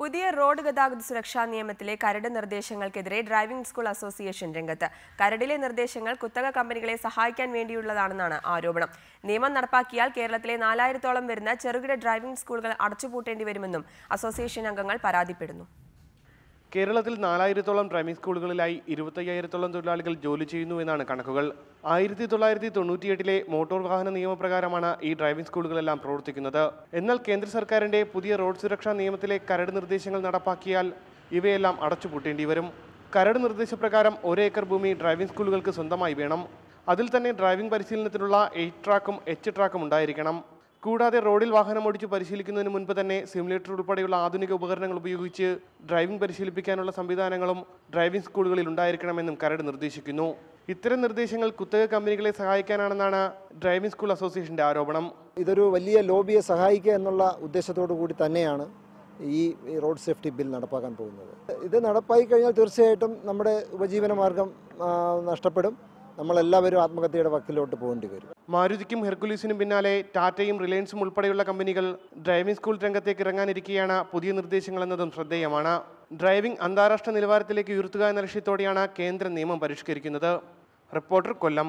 പുതിയ റോഡ് ഗതാഗത സുരക്ഷാ നിയമത്തിലെ കരട് നിർദ്ദേശങ്ങൾക്കെതിരെ ഡ്രൈവിംഗ് സ്കൂൾ അസോസിയേഷൻ രംഗത്ത്. കരടിലെ നിർദ്ദേശങ്ങൾ കുത്തക കമ്പനികളെ സഹായിക്കാൻ വേണ്ടിയുള്ളതാണെന്നാണ് ആരോപണം. നിയമം നടപ്പാക്കിയാൽ കേരളത്തിലെ നാലായിരത്തോളം വരുന്ന ചെറുകിട ഡ്രൈവിംഗ് സ്കൂളുകൾ അടച്ചുപൂട്ടേണ്ടി വരുമെന്നും അസോസിയേഷൻ അംഗങ്ങൾ പരാതിപ്പെടുന്നു. കേരളത്തിൽ നാലായിരത്തോളം ഡ്രൈവിംഗ് സ്കൂളുകളിലായി ഇരുപത്തയ്യായിരത്തോളം തൊഴിലാളികൾ ജോലി ചെയ്യുന്നു എന്നാണ് കണക്കുകൾ. ആയിരത്തി തൊള്ളായിരത്തി തൊണ്ണൂറ്റിയെട്ടിലെ മോട്ടോർ വാഹന നിയമപ്രകാരമാണ് ഈ ഡ്രൈവിംഗ് സ്കൂളുകളെല്ലാം പ്രവർത്തിക്കുന്നത്. എന്നാൽ കേന്ദ്ര സർക്കാരിന്റെ പുതിയ റോഡ് സുരക്ഷാ നിയമത്തിലെ കരട് നിർദ്ദേശങ്ങൾ നടപ്പാക്കിയാൽ ഇവയെല്ലാം അടച്ചുപൂട്ടേണ്ടി വരും. കരട് നിർദ്ദേശപ്രകാരം ഒരേക്കർ ഭൂമി ഡ്രൈവിംഗ് സ്കൂളുകൾക്ക് സ്വന്തമായി വേണം. അതിൽ തന്നെ ഡ്രൈവിംഗ് പരിശീലനത്തിനുള്ള എയ്റ്റ് ട്രാക്കും എച്ച് ട്രാക്കും ഉണ്ടായിരിക്കണം. കൂടാതെ റോഡിൽ വാഹനം ഓടിച്ച് പരിശീലിക്കുന്നതിന് മുൻപ് തന്നെ സിമുലേറ്റർ ഉൾപ്പെടെയുള്ള ആധുനിക ഉപകരണങ്ങൾ ഉപയോഗിച്ച് ഡ്രൈവിംഗ് പരിശീലിപ്പിക്കാനുള്ള സംവിധാനങ്ങളും ഡ്രൈവിംഗ് സ്കൂളുകളിൽ ഉണ്ടായിരിക്കണമെന്നും കരട് നിർദ്ദേശിക്കുന്നു. ഇത്തരം നിർദ്ദേശങ്ങൾ കുത്തക കമ്പനികളെ സഹായിക്കാനാണെന്നാണ് ഡ്രൈവിംഗ് സ്കൂൾ അസോസിയേഷന്റെ ആരോപണം. ഇതൊരു വലിയ ലോബിയെ സഹായിക്കുക എന്നുള്ള ഉദ്ദേശത്തോടു കൂടി തന്നെയാണ് ഈ റോഡ് സേഫ്റ്റി ബിൽ നടപ്പാക്കാൻ പോകുന്നത്. ഇത് നടപ്പായി കഴിഞ്ഞാൽ തീർച്ചയായിട്ടും നമ്മുടെ ഉപജീവന മാർഗം നഷ്ടപ്പെടും. നമ്മളെല്ലാവരും ആത്മഹത്യയുടെ വക്കിലോട്ട് പോകേണ്ടി വരും. മാരുതിക്കും ഹെർക്കുലീസിനും പിന്നാലെ ടാറ്റയും റിലയൻസും ഉൾപ്പെടെയുള്ള കമ്പനികൾ ഡ്രൈവിംഗ് സ്കൂൾ രംഗത്തേക്ക് ഇറങ്ങാനിരിക്കുകയാണ് പുതിയ നിർദ്ദേശങ്ങൾ എന്നതും ശ്രദ്ധേയമാണ്. ഡ്രൈവിംഗ് അന്താരാഷ്ട്ര നിലവാരത്തിലേക്ക് ഉയർത്തുക എന്ന ലക്ഷ്യത്തോടെയാണ് കേന്ദ്ര നിയമം പരിഷ്കരിക്കുന്നത്. റിപ്പോർട്ടർ കൊല്ലം.